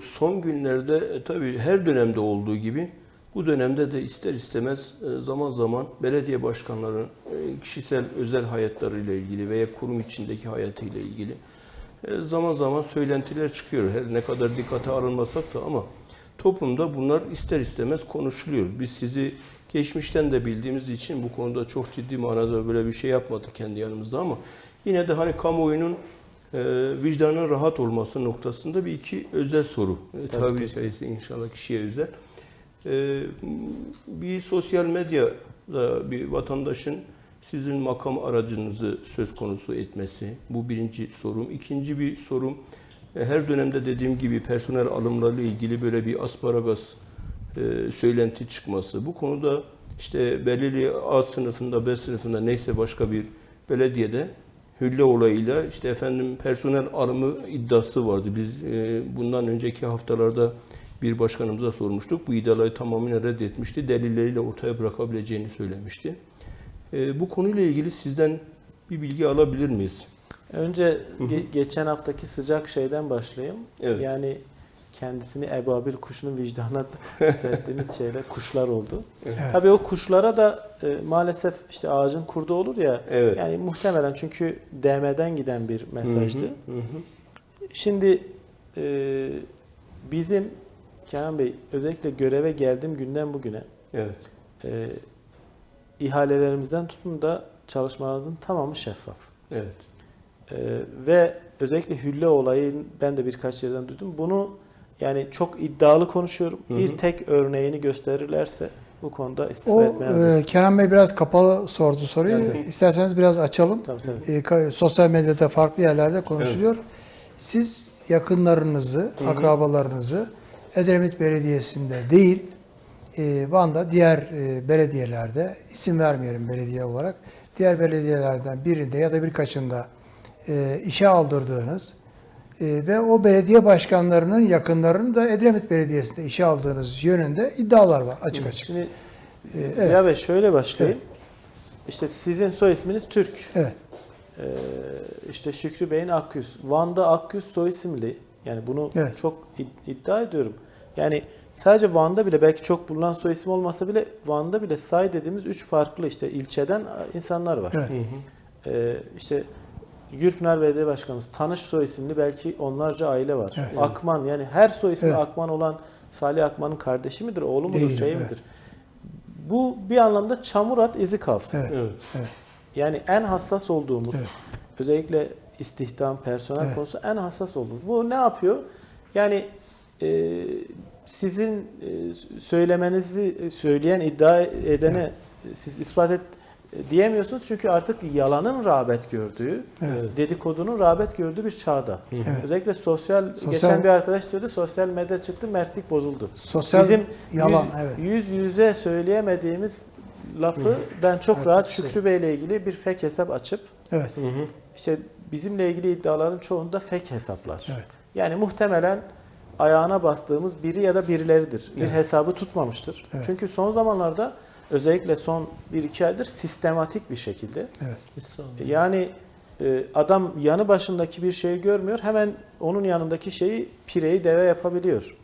son günlerde e, tabii her dönemde olduğu gibi bu dönemde de ister istemez e, zaman zaman belediye başkanları e, kişisel özel hayatlarıyla ilgili veya kurum içindeki hayatıyla ilgili e, zaman zaman söylentiler çıkıyor. Her ne kadar dikkate alınmasak da ama toplumda bunlar ister istemez konuşuluyor. Biz sizi geçmişten de bildiğimiz için bu konuda çok ciddi manada böyle bir şey yapmadık kendi yanımızda ama yine de hani kamuoyunun vicdanın rahat olması noktasında bir iki özel soru. E, Tabii, tabii sayısı inşallah kişiye özel. E, bir sosyal medyada bir vatandaşın sizin makam aracınızı söz konusu etmesi. Bu birinci sorum. İkinci bir sorum e, her dönemde dediğim gibi personel alımlarıyla ilgili böyle bir asparagas e, söylenti çıkması. Bu konuda işte belirli A sınıfında, B sınıfında neyse başka bir belediyede hülle olayıyla işte efendim personel alımı iddiası vardı. Biz e, bundan önceki haftalarda bir başkanımıza sormuştuk. Bu iddiaları tamamıyla reddetmişti. Delilleriyle ortaya bırakabileceğini söylemişti. E, bu konuyla ilgili sizden bir bilgi alabilir miyiz? Önce ge- geçen haftaki sıcak şeyden başlayayım. Evet. Yani kendisini ebabil kuşunun vicdanına ettiğimiz şeyler kuşlar oldu. Tabii o kuşlara da e, maalesef işte ağacın kurdu olur ya. Evet. Yani muhtemelen çünkü DM'den giden bir mesajdı. Hı hı, hı. Şimdi e, bizim Kenan Bey özellikle göreve geldiğim günden bugüne Evet. e, ihalelerimizden tutun da çalışmalarımızın tamamı şeffaf. Evet. Ee, ve özellikle hülle olayı ben de birkaç yerden duydum. Bunu yani çok iddialı konuşuyorum. Hı hı. Bir tek örneğini gösterirlerse bu konuda istifa etmeye e, hazırız. Kenan Bey biraz kapalı sordu soruyu. Evet, evet. İsterseniz biraz açalım. Tabii tabii. E, sosyal medyada farklı yerlerde konuşuluyor. Siz yakınlarınızı, akrabalarınızı Edremit Belediyesi'nde değil, e, Van'da diğer e, belediyelerde, isim vermeyelim belediye olarak, diğer belediyelerden birinde ya da birkaçında e, işe aldırdığınız e, ve o belediye başkanlarının yakınlarını da Edremit Belediyesi'nde işe aldığınız yönünde iddialar var açık açık. Şimdi Ee, Ziya Bey şöyle başlayayım. İşte sizin soy isminiz Türk. Evet. Ee, işte Şükrü Bey'in Akyüz. Van'da Akyüz soy isimli. Yani bunu Evet. çok id- iddia ediyorum. Yani sadece Van'da bile belki çok bulunan soy isim olmasa bile Van'da bile say dediğimiz üç farklı işte ilçeden insanlar var. Evet. Ee, işte Gürpınar Belediye Başkanımız Tanış soy isimli belki onlarca aile var. Evet. Akman yani her soy ismi Evet. Akman olan Salih Akman'ın kardeşi midir, oğlu mudur, Değil, şey evet. midir? Bu bir anlamda çamur at izi kalsın. Evet. Evet. Evet. Yani en hassas olduğumuz Evet. özellikle istihdam, personel Evet. konusu en hassas olduğumuz. Bu ne yapıyor? Yani e, sizin e, söylemenizi söyleyen, iddia edene e, siz ispat et diyemiyorsunuz çünkü artık yalanın rağbet gördüğü, Evet. dedikodunun rağbet gördüğü bir çağda. Evet. Özellikle sosyal, Sosyal- geçen bir arkadaş diyordu sosyal medya çıktı, mertlik bozuldu. Sosyal Bizim yalan, yüz, evet. yüz yüze söyleyemediğimiz lafı ben çok Evet, rahat. Şükrü Bey ile ilgili bir fake hesap açıp Evet. işte bizimle ilgili iddiaların çoğunda fake hesaplar. Evet. Yani muhtemelen ayağına bastığımız biri ya da birileridir. Bir Evet. hesabı tutmamıştır. Evet. Çünkü son zamanlarda özellikle son 1-2 aydır sistematik bir şekilde Evet. yani e, adam yanı başındaki bir şeyi görmüyor. Hemen onun yanındaki şeyi pireyi deve yapabiliyor.